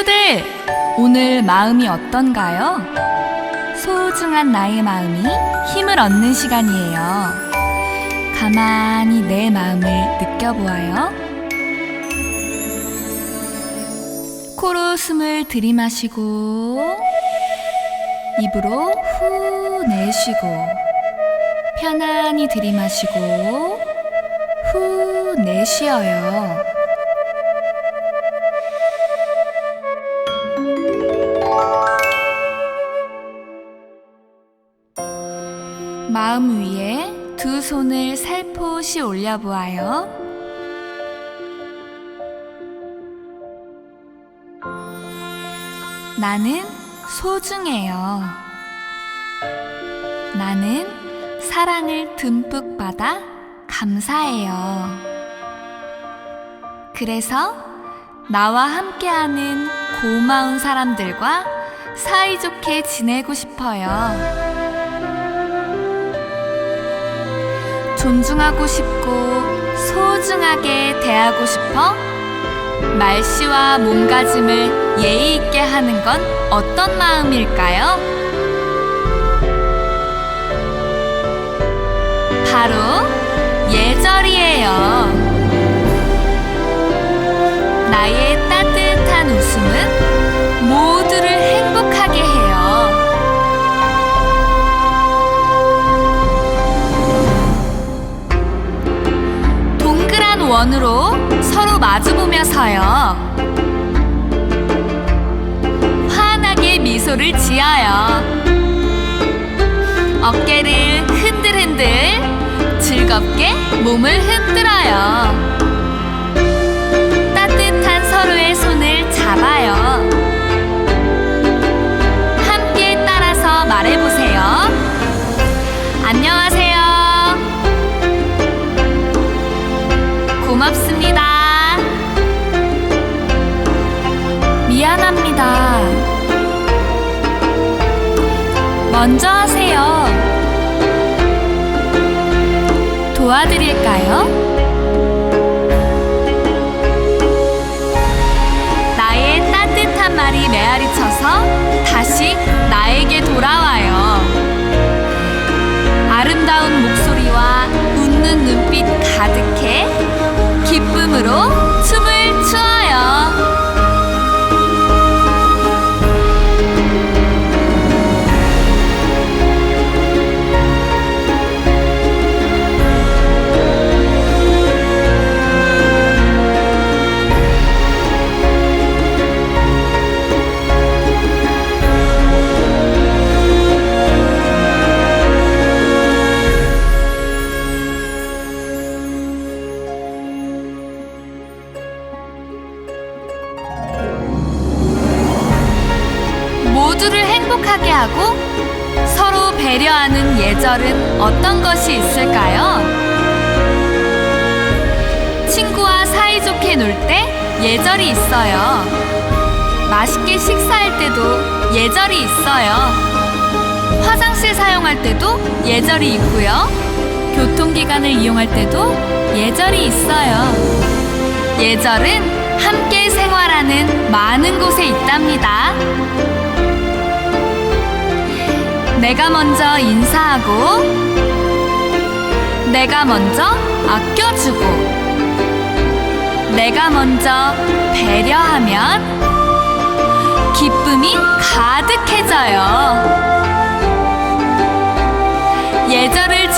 친구들, 오늘 마음이 어떤가요? 소중한 나의 마음이 힘을 얻는 시간이에요. 가만히 내 마음을 느껴보아요. 코로 숨을 들이마시고, 입으로 후 내쉬고, 편안히 들이마시고, 후 내쉬어요. 마음 위에 두 손을 살포시 올려보아요. 나는 소중해요. 나는 사랑을 듬뿍 받아 감사해요. 그래서 나와 함께하는 고마운 사람들과 사이좋게 지내고 싶어요. 존중하고 싶고 소중하게 대하고 싶어? 말씨와 몸가짐을 예의 있게 하는 건 어떤 마음일까요? 바로 예절이에요. 나의 따뜻한 웃음은 모 원으로 서로 마주보며 서요. 환하게 미소를 지어요. 어깨를 흔들흔들 즐겁게 몸을 흔들어요. 미안합니다. 먼저 하세요. 도와드릴까요? 나의 따뜻한 말이 메아리 쳐서 다시 나에게 돌아와요. 아름다운 목소리와 웃는 눈빛 가득해 기쁨으로 행복하게 하고 서로 배려하는 예절은 어떤 것이 있을까요? 친구와 사이좋게 놀 때 예절이 있어요. 맛있게 식사할 때도 예절이 있어요. 화장실 사용할 때도 예절이 있고요. 교통기관을 이용할 때도 예절이 있어요. 예절은 함께 생활하는 많은 곳에 있답니다. 내가 먼저 인사하고, 내가 먼저 아껴주고, 내가 먼저 배려하면 기쁨이 가득해져요. 예절을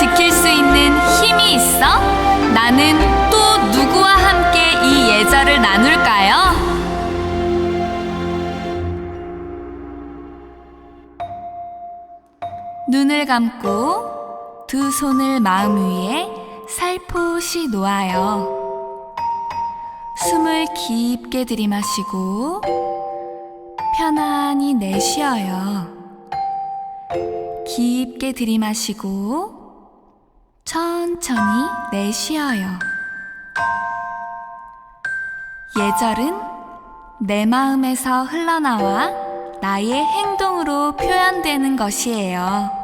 눈을 감고 두 손을 마음 위에 살포시 놓아요. 숨을 깊게 들이마시고 편안히 내쉬어요. 깊게 들이마시고 천천히 내쉬어요. 예절은 내 마음에서 흘러나와 나의 행동으로 표현되는 것이에요.